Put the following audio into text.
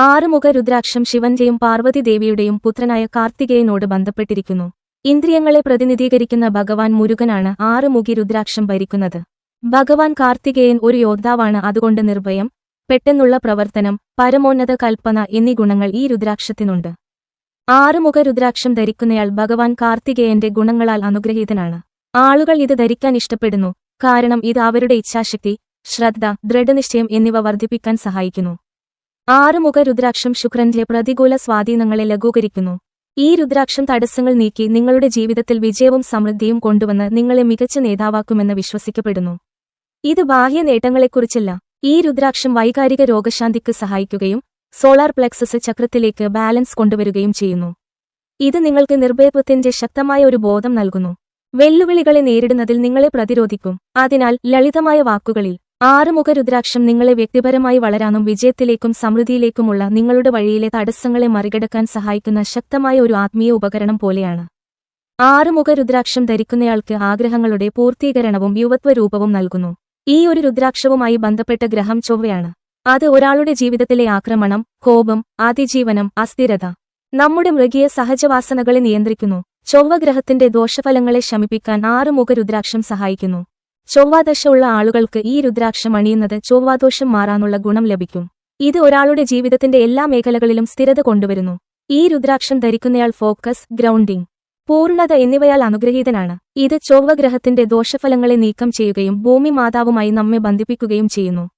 ആറുമുഖ രുദ്രാക്ഷം ശിവന്റെയും പാർവതി ദേവിയുടെയും പുത്രനായ കാർത്തികേയനോട് ബന്ധപ്പെട്ടിരിക്കുന്നു. ഇന്ദ്രിയങ്ങളെ പ്രതിനിധീകരിക്കുന്ന ഭഗവാൻ മുരുകനാണ് ആറുമുഖി രുദ്രാക്ഷം ഭരിക്കുന്നത്. ഭഗവാൻ കാർത്തികേയൻ ഒരു യോദ്ധാവാണ് അതുകൊണ്ട് നിർഭയം പെട്ടെന്നുള്ള പ്രവർത്തനം പരമോന്നത കൽപ്പന എന്നീ ഗുണങ്ങൾ ഈ രുദ്രാക്ഷത്തിനുണ്ട്. ആറുമുഖ രുദ്രാക്ഷം ധരിക്കുന്നയാൾ ഭഗവാൻ കാർത്തികേയന്റെ ഗുണങ്ങളാൽ അനുഗ്രഹീതനാണ്. ആളുകൾ ഇത് ധരിക്കാൻ ഇഷ്ടപ്പെടുന്നു കാരണം ഇത് അവരുടെ ഇച്ഛാശക്തി ശ്രദ്ധ ദൃഢനിശ്ചയം എന്നിവ വർദ്ധിപ്പിക്കാൻ സഹായിക്കുന്നു. ആറുമുഖ രുദ്രാക്ഷം ശുക്രന്റെ പ്രതികൂല സ്വാധീനങ്ങളെ ലഘൂകരിക്കുന്നു. ഈ രുദ്രാക്ഷം തടസ്സങ്ങൾ നീക്കി നിങ്ങളുടെ ജീവിതത്തിൽ വിജയവും സമൃദ്ധിയും കൊണ്ടുവന്ന് നിങ്ങളെ മികച്ച നേതാവാക്കുമെന്ന് വിശ്വസിക്കപ്പെടുന്നു. ഇത് ബാഹ്യ നേട്ടങ്ങളെക്കുറിച്ചല്ല. ഈ രുദ്രാക്ഷം വൈകാരിക രോഗശാന്തിക്ക് സഹായിക്കുകയും സോളാർ പ്ലെക്സസ് ചക്രത്തിലേക്ക് ബാലൻസ് കൊണ്ടുവരികയും ചെയ്യുന്നു. ഇത് നിങ്ങൾക്ക് നിർഭയത്വത്തിന്റെ ശക്തമായ ഒരു ബോധം നൽകുന്നു. വെല്ലുവിളികളെ നേരിടുന്നതിൽ നിങ്ങളെ പ്രതിരോധിക്കും. അതിനാൽ ലളിതമായ വാക്കുകളിൽ ആറുമുഖ രുദ്രാക്ഷം നിങ്ങളെ വ്യക്തിപരമായി വളരാനും വിജയത്തിലേക്കും സമൃദ്ധിയിലേക്കുമുള്ള നിങ്ങളുടെ വഴിയിലെ തടസ്സങ്ങളെ മറികടക്കാൻ സഹായിക്കുന്ന ശക്തമായ ഒരു ആത്മീയ ഉപകരണം പോലെയാണ്. ആറുമുഖ രുദ്രാക്ഷം ധരിക്കുന്നയാൾക്ക് ആഗ്രഹങ്ങളുടെ പൂർത്തീകരണവും യുവത്വ രൂപവും നൽകുന്നു. ഈ ഒരു രുദ്രാക്ഷവുമായി ബന്ധപ്പെട്ട ഗ്രഹം ചൊവ്വയാണ്. അത് ഒരാളുടെ ജീവിതത്തിലെ ആക്രമണം കോപം അതിജീവനം അസ്ഥിരത നമ്മുടെ മൃഗീയ സഹജവാസനകളെ നിയന്ത്രിക്കുന്നു. ചൊവ്വഗ്രഹത്തിന്റെ ദോഷഫലങ്ങളെ ശമിപ്പിക്കാൻ ആറുമുഖ രുദ്രാക്ഷം സഹായിക്കുന്നു. ചൊവ്വാദശ ആളുകൾക്ക് ഈ രുദ്രാക്ഷം അണിയുന്നത് ചൊവ്വാദോഷം മാറാനുള്ള ഗുണം ലഭിക്കും. ഇത് ഒരാളുടെ ജീവിതത്തിന്റെ എല്ലാ മേഖലകളിലും സ്ഥിരത കൊണ്ടുവരുന്നു. ഈ രുദ്രാക്ഷം ധരിക്കുന്നയാൾ ഫോക്കസ് ഗ്രൗണ്ടിംഗ് പൂർണത എന്നിവയാൽ അനുഗ്രഹീതനാണ്. ഇത് ചൊവ്വഗ്രഹത്തിന്റെ ദോഷഫലങ്ങളെ നീക്കം ചെയ്യുകയും ഭൂമി മാതാവുമായി നമ്മെ ബന്ധിപ്പിക്കുകയും ചെയ്യുന്നു.